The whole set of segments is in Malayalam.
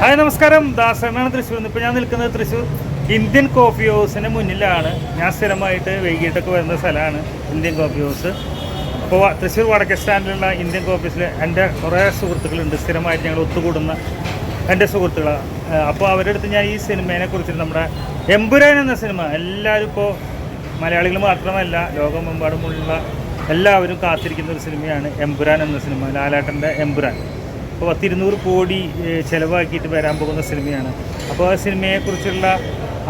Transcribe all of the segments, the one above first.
ഹായ് നമസ്കാരം. ദാസനാണ് തൃശ്ശൂർ ഇപ്പോൾ ഞാൻ നിൽക്കുന്നത് തൃശ്ശൂർ ഇന്ത്യൻ കോഫി ഹൗസിന് മുന്നിലാണ്. ഞാൻ സ്ഥിരമായിട്ട് വൈകിട്ടൊക്കെ വരുന്ന സ്ഥലമാണ് ഇന്ത്യൻ കോഫി ഹൗസ്. അപ്പോൾ തൃശ്ശൂർ വടക്കേ സ്റ്റാൻഡിലുള്ള ഇന്ത്യൻ കോഫി ഹൗസിൽ എന്റെ കുറേ സുഹൃത്തുക്കളുണ്ട്. സ്ഥിരമായിട്ട് ഞങ്ങൾ ഒത്തുകൂടുന്ന എന്റെ സുഹൃത്തുക്കളാണ് അപ്പോൾ അവരുടെ അടുത്ത് ഞാൻ ഈ സിനിമയെ കുറിച്ചിട്ട് നമ്മുടെ എമ്പുരാൻ എന്ന സിനിമ എല്ലാവരും ഇപ്പോൾ മലയാളികൾ മാത്രമല്ല ലോകമെമ്പാടുമുള്ള എല്ലാവരും കാത്തിരിക്കുന്ന ഒരു സിനിമയാണ് എമ്പുരാൻ എന്ന സിനിമ. ലാലാട്ടന്റെ എമ്പുരാൻ. അപ്പോൾ പത്തിരുന്നൂറ് കോടി ചിലവാക്കിയിട്ട് വരാൻ പോകുന്ന സിനിമയാണ്. അപ്പോൾ ആ സിനിമയെക്കുറിച്ചുള്ള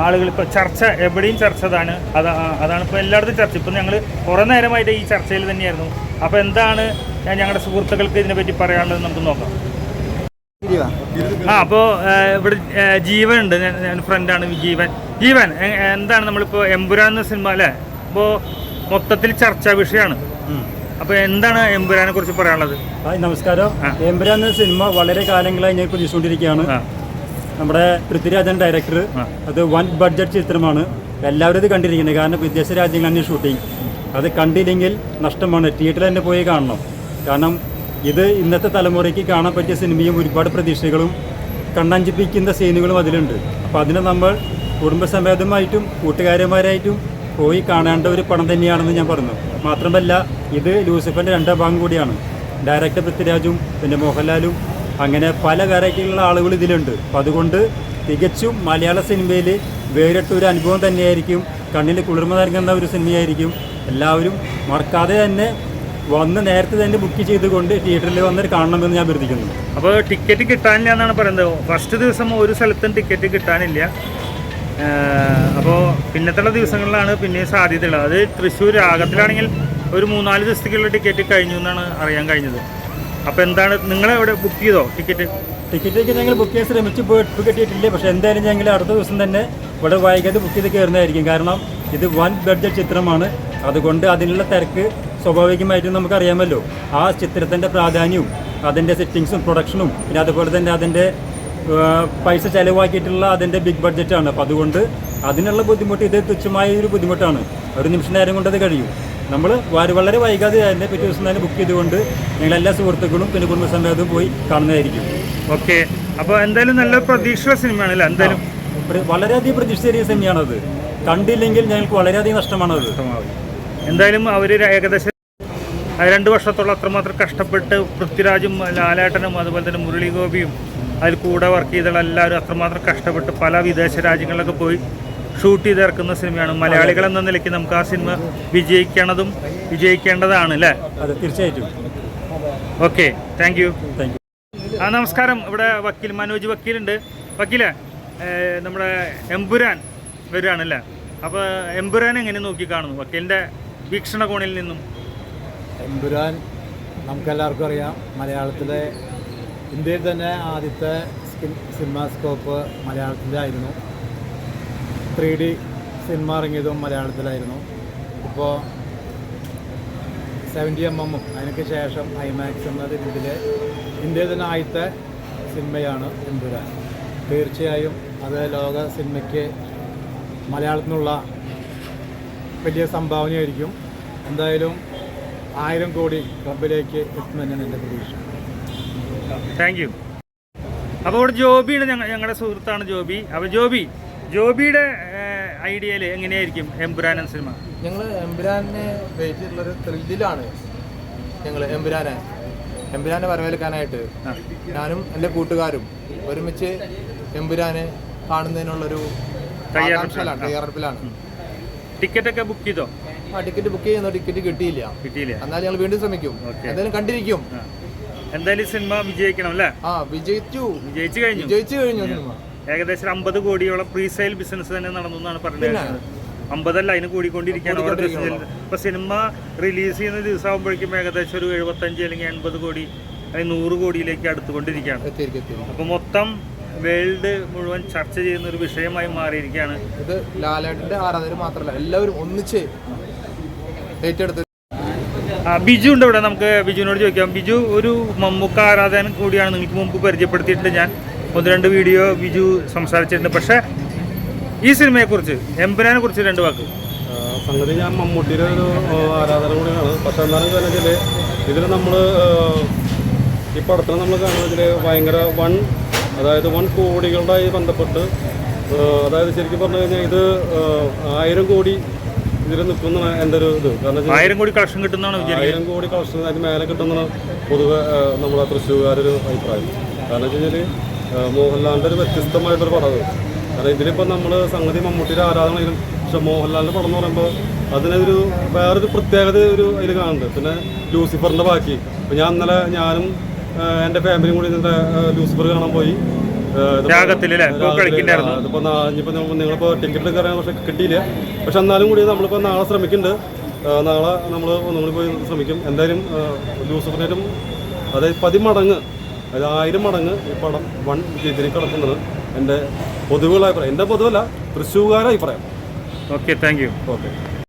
ആളുകൾ ഇപ്പോൾ ചർച്ച എവിടെയും ചർച്ച അതാണ് അതാ അതാണ് ഇപ്പോൾ എല്ലായിടത്തും ചർച്ച. ഇപ്പം ഞങ്ങൾ കുറേ നേരമായിട്ട് ഈ ചർച്ചയിൽ തന്നെയായിരുന്നു. അപ്പോൾ എന്താണ് ഞാൻ ഞങ്ങളുടെ സുഹൃത്തുക്കൾക്ക് ഇതിനെപ്പറ്റി പറയാനുള്ളത് നമുക്ക് നോക്കാം. ആ അപ്പോൾ ഇവിടെ ജീവൻ ഉണ്ട്. ഞാൻ ഫ്രണ്ടാണ് ജീവൻ. ജീവൻ എന്താണ് നമ്മളിപ്പോൾ എമ്പുരാൻ എന്ന സിനിമ അല്ലേ? അപ്പോൾ മൊത്തത്തിൽ ചർച്ചാ വിഷയമാണ്. അപ്പോൾ എന്താണ് എമ്പുരാനെ കുറിച്ച് പറയാനുള്ളത്? ഹായ് നമസ്കാരം. എമ്പുരാൻ എന്ന സിനിമ വളരെ കാലങ്ങളായി ഞാൻ പ്രതീക്ഷിച്ചുകൊണ്ടിരിക്കുകയാണ് നമ്മുടെ പൃഥ്വിരാജൻ ഡയറക്ടർ അത് വൺ ബഡ്ജറ്റ് ചിത്രമാണ്. എല്ലാവരും ഇത് കണ്ടിരിക്കുന്നത്. കാരണം വിദേശ രാജ്യങ്ങളാണ് ഷൂട്ടിംഗ് അത് കണ്ടില്ലെങ്കിൽ നഷ്ടമാണ്. തിയേറ്ററിൽ തന്നെ പോയി കാണണം. കാരണം ഇത് ഇന്നത്തെ തലമുറയ്ക്ക് കാണാൻ പറ്റിയ സിനിമയും ഒരുപാട് പ്രതീക്ഷകളും കണ്ണഞ്ചിപ്പിക്കുന്ന സീനുകളും അതിലുണ്ട്. അപ്പോൾ അതിനെ നമ്മൾ കുടുംബസമേതമായിട്ടും കൂട്ടുകാരന്മാരായിട്ടും പോയി കാണേണ്ട ഒരു പണം തന്നെയാണെന്ന് ഞാൻ പറഞ്ഞു മാത്രമല്ല ഇത് ലൂസിഫറിന്റെ രണ്ടാം ഭാഗം കൂടിയാണ്. ഡയറക്ടർ പൃഥ്വിരാജും പിന്നെ മോഹൻലാലും അങ്ങനെ പല വെറൈറ്റിയിലുള്ള ആളുകൾ ഇതിലുണ്ട്. അപ്പം അതുകൊണ്ട് തികച്ചും മലയാള സിനിമയിൽ വേറിട്ട ഒരു അനുഭവം തന്നെയായിരിക്കും. കണ്ണിൽ കുളിർമ നൽകുന്ന ഒരു സിനിമയായിരിക്കും. എല്ലാവരും മറക്കാതെ തന്നെ വന്ന് നേരത്തെ തന്നെ ബുക്ക് ചെയ്തുകൊണ്ട് തിയേറ്ററിൽ വന്നിട്ട് കാണണമെന്ന് ഞാൻ അഭ്യർത്ഥിക്കുന്നു. അപ്പോൾ ടിക്കറ്റ് കിട്ടാനില്ല എന്നാണ് പറയുന്നത്. ഫസ്റ്റ് ദിവസം ഒരു സ്ഥലത്തും ടിക്കറ്റ് കിട്ടാനില്ല. അപ്പോൾ പിന്നത്തുള്ള ദിവസങ്ങളിലാണ് പിന്നെ സാധ്യതയുള്ളത്. അത് തൃശ്ശൂർ രാഗത്തിലാണെങ്കിൽ ഒരു മൂന്നാൽ ദിവസത്തേക്കുള്ള ടിക്കറ്റ് കഴിഞ്ഞു എന്നാണ് അറിയാൻ കഴിഞ്ഞത്. അപ്പോൾ എന്താണ് നിങ്ങൾ എവിടെ ബുക്ക് ചെയ്തോ ടിക്കറ്റ്? ടിക്കറ്റൊക്കെ ഞങ്ങൾ ബുക്ക് ചെയ്യാൻ ശ്രമിച്ചു പോയിട്ട് കിട്ടിയിട്ടില്ല. പക്ഷേ എന്തായാലും ഞങ്ങൾ അടുത്ത ദിവസം തന്നെ ഇവിടെ വൈകാതെ ബുക്ക് ചെയ്ത് കയറുന്നതായിരിക്കും. കാരണം ഇത് വൺ ബഡ്ജറ്റ് ചിത്രമാണ്. അതുകൊണ്ട് അതിനുള്ള തിരക്ക് സ്വാഭാവികമായിട്ടും നമുക്കറിയാമല്ലോ ആ ചിത്രത്തിന്റെ പ്രാധാന്യവും അതിന്റെ സെറ്റിങ്സും പ്രൊഡക്ഷനും പിന്നെ അതുപോലെ തന്നെ അതിന്റെ പൈസ ചിലവാക്കിയിട്ടുള്ള അതിന്റെ ബിഗ് ബഡ്ജറ്റാണ് അപ്പോൾ അതുകൊണ്ട് അതിനുള്ള ബുദ്ധിമുട്ട് ഇത് തുച്ഛമായ ഒരു ബുദ്ധിമുട്ടാണ്. ഒരു നിമിഷം നേരം കൊണ്ട് അത് കഴിയും. നമ്മൾ വളരെ വൈകാതെ അതിന്റെ പിറ്റേ ദിവസം തന്നെ ബുക്ക് ചെയ്തുകൊണ്ട് ഞങ്ങൾ എല്ലാ സുഹൃത്തുക്കളും പിന്നെ കുടുംബസമേതവും പോയി കാണുന്നതായിരിക്കും. ഓക്കെ. അപ്പോൾ എന്തായാലും നല്ല പ്രതീക്ഷയുള്ള സിനിമയാണല്ലേ എന്തായാലും വളരെയധികം പ്രതീക്ഷിച്ചേറിയ സിനിമയാണത് കണ്ടില്ലെങ്കിൽ ഞങ്ങൾക്ക് വളരെയധികം നഷ്ടമാണത് എന്തായാലും അവർ ഏകദേശം രണ്ട് വർഷത്തോളം അത്രമാത്രം കഷ്ടപ്പെട്ട് പൃഥ്വിരാജും ലാലേട്ടനും അതുപോലെ തന്നെ മുരളി ഗോപിയും അതിൽ കൂടെ വർക്ക് ചെയ്തുള്ള എല്ലാവരും അത്രമാത്രം കഷ്ടപ്പെട്ട് പല വിദേശ രാജ്യങ്ങളിലൊക്കെ പോയി ഷൂട്ട് ചെയ്തിറക്കുന്ന സിനിമയാണ്. മലയാളികൾ എന്ന നിലയ്ക്ക് നമുക്ക് ആ സിനിമ വിജയിക്കണതും വിജയിക്കേണ്ടതാണ് അല്ലേ? അതെ തീർച്ചയായിട്ടും. Okay thank you thank you ആ നമസ്കാരം. ഇവിടെ വക്കീൽ മനോജ് വക്കീലുണ്ട്. വക്കീലെ നമ്മുടെ എമ്പുരാൻ വരികയാണല്ലേ അപ്പോൾ എമ്പുരാൻ എങ്ങനെ നോക്കി കാണുന്നു? വക്കീലിന്റെ വീക്ഷണകോണിൽ നിന്നും. എമ്പുരാൻ നമുക്കെല്ലാവർക്കും അറിയാം മലയാളത്തിലെ ഇന്ത്യയിൽ തന്നെ ആദ്യത്തെ സിനിമാസ്കോപ്പ് മലയാളത്തിലായിരുന്നു. ത്രീ ഡി സിനിമ ഇറങ്ങിയതും മലയാളത്തിലായിരുന്നു. ഇപ്പോൾ സെവന്റി എം എമ്മും അതിനൊക്കെ ശേഷം ഐമാക്സ് എന്ന രീതിയിൽ ഇന്ത്യയിൽ തന്നെ ആദ്യത്തെ സിനിമയാണ് എമ്പുരാൻ തീർച്ചയായും അത് ലോക സിനിമയ്ക്ക് മലയാളത്തിനുള്ള വലിയ സംഭാവനയായിരിക്കും. എന്തായാലും ആയിരം കോടി ക്ലബിലേക്ക് എത്തുമെന്നാണ് എന്റെ പ്രതീക്ഷ. താങ്ക് യു അപ്പോൾ ഇവിടെ ജോബിയുടെ ഞങ്ങൾ ഞങ്ങളുടെ സുഹൃത്താണ് ജോബി. അപ്പോൾ ജോബി ജോബിയുടെ ഐഡിയയിൽ എങ്ങനെയായിരിക്കും എംപുരാനൻ സിനിമ? ഞങ്ങൾ എംപുരാനെ വെയിറ്റ് ചെയ്തിട്ടുള്ളൊരു ത്രില്ലിലാണ് ഞങ്ങൾ എംപുരാനെ. എംപുരാനെ വരവേൽക്കാനായിട്ട് ഞാനും എന്റെ കൂട്ടുകാരും ഒരുമിച്ച് എംപുരാനെ കാണുന്നതിനുള്ളൊരു തയ്യാറെടുപ്പിലാണ്. തയ്യാറെടുപ്പിലാണ്. ടിക്കറ്റൊക്കെ ബുക്ക് ചെയ്തോ? ആ ടിക്കറ്റ് ബുക്ക് ചെയ്യുന്ന ടിക്കറ്റ് കിട്ടിയില്ല. കിട്ടിയില്ല. എന്നാൽ ഞങ്ങൾ വീണ്ടും ശ്രമിക്കും. എന്തായാലും കണ്ടിരിക്കും. എന്തായാലും സിനിമ വിജയിക്കണം അല്ലേ? ആ വിജയിച്ചു. വിജയിച്ചു കഴിഞ്ഞു. വിജയിച്ചു കഴിഞ്ഞു സിനിമ. ഏകദേശം അമ്പത് കോടിയോളം പ്രീസെയിൽ ബിസിനസ് തന്നെ നടന്നു എന്നാണ് പറഞ്ഞത്. അമ്പതല്ല അതിന് കൂടിക്കൊണ്ടിരിക്കുകയാണ് ഓരോ ദിവസം ഇപ്പൊ സിനിമ റിലീസ് ചെയ്യുന്ന ദിവസമാകുമ്പോഴേക്കും ഏകദേശം ഒരു എഴുപത്തഞ്ച് അല്ലെങ്കിൽ എൺപത് കോടി അല്ലെങ്കിൽ നൂറ് കോടിയിലേക്ക് അടുത്തുകൊണ്ടിരിക്കുകയാണ്. അപ്പോൾ മൊത്തം വേൾഡ് മുഴുവൻ ചർച്ച ചെയ്യുന്ന ഒരു വിഷയമായി മാറിയിരിക്കുകയാണ്. ഇത് ലാലേട്ടന്റെ ആരാധകർ മാത്രമല്ല എല്ലാവരും ഒന്നിച്ച് ഏറ്റെടുത്ത് ബിജു ഉണ്ട് ഇവിടെ. നമുക്ക് ബിജുവിനോട് ചോദിക്കാം. ബിജു ഒരു മമ്മൂക്ക ആരാധകൻ കൂടിയാണ് നിങ്ങൾക്ക് മുമ്പ് പരിചയപ്പെടുത്തിയിട്ടുണ്ട് ഞാൻ. ഒന്ന് രണ്ട് വീഡിയോ ബിജു സംസാരിച്ചിട്ടുണ്ട്. പക്ഷേ ഈ സിനിമയെ കുറിച്ച് എംപുരാനെ കുറിച്ച് രണ്ട് വാക്ക്. സംഗതി ഞാൻ മമ്മൂട്ടിയുടെ ഒരു ആരാധന കൂടിയാണ്. പക്ഷെ എന്താണെന്ന് വെച്ചാൽ ഇതിൽ നമ്മൾ ഈ പടത്തിൽ നമ്മൾ കാണുന്നതിൽ ഭയങ്കര വൺ അതായത് വൺ കോടികളുമായി ബന്ധപ്പെട്ട് അതായത് ശരിക്കും പറഞ്ഞു കഴിഞ്ഞാൽ ഇത് ആയിരം കോടി ഇതിൽ നിൽക്കുന്ന എന്റെ ഒരു ഇത്? കാരണം ആയിരം കോടി കളക്ഷൻ കിട്ടുന്നതാണ് ആയിരം കോടി കളക്ഷൻ അതിന് മേലെ കിട്ടുന്ന പൊതുവെ നമ്മുടെ തൃശ്ശൂർകാരൊരു അഭിപ്രായം. കാരണം വെച്ച് കഴിഞ്ഞാൽ മോഹൻലാലിന്റെ ഒരു വ്യത്യസ്തമായിട്ടൊരു പടം കാരണം ഇതിലിപ്പോൾ നമ്മൾ സംഗതി മമ്മൂട്ടിയുടെ ആരാധനയിലും പക്ഷെ മോഹൻലാലിന്റെ പടം എന്ന് പറയുമ്പോൾ അതിനൊരു വേറൊരു പ്രത്യേകത ഒരു അതിൽ കാണുന്നുണ്ട്. പിന്നെ ലൂസിഫറിന്റെ ബാക്കി. ഞാൻ ഇന്നലെ ഞാനും എന്റെ ഫാമിലിയും കൂടി ഇതിന്റെ ലൂസിഫർ കാണാൻ പോയി. കളിക്കണ്ടായിരുന്നു. ഇനിയിപ്പോൾ നിങ്ങളിപ്പോൾ ടിക്കറ്റ് കയറാൻ പക്ഷെ കിട്ടിയില്ല. പക്ഷെ എന്നാലും കൂടി നമ്മളിപ്പോൾ നാളെ ശ്രമിക്കുന്നുണ്ട്. നാളെ നമ്മൾ ഒന്നും പോയി ശ്രമിക്കും. എന്തായാലും ലൂസിഫറിനും അതായത് പതിമടങ്ങ് അതായത് ആയിരം മടങ്ങ് ഈ പടം വൺ വിജയത്തിന് കിടക്കുന്നത് എന്റെ പൊതുവുള്ള അഭിപ്രായം. എന്റെ പൊതുവല്ല തൃശ്ശൂർകാരുടെ അഭിപ്രായം. Okay thank you okay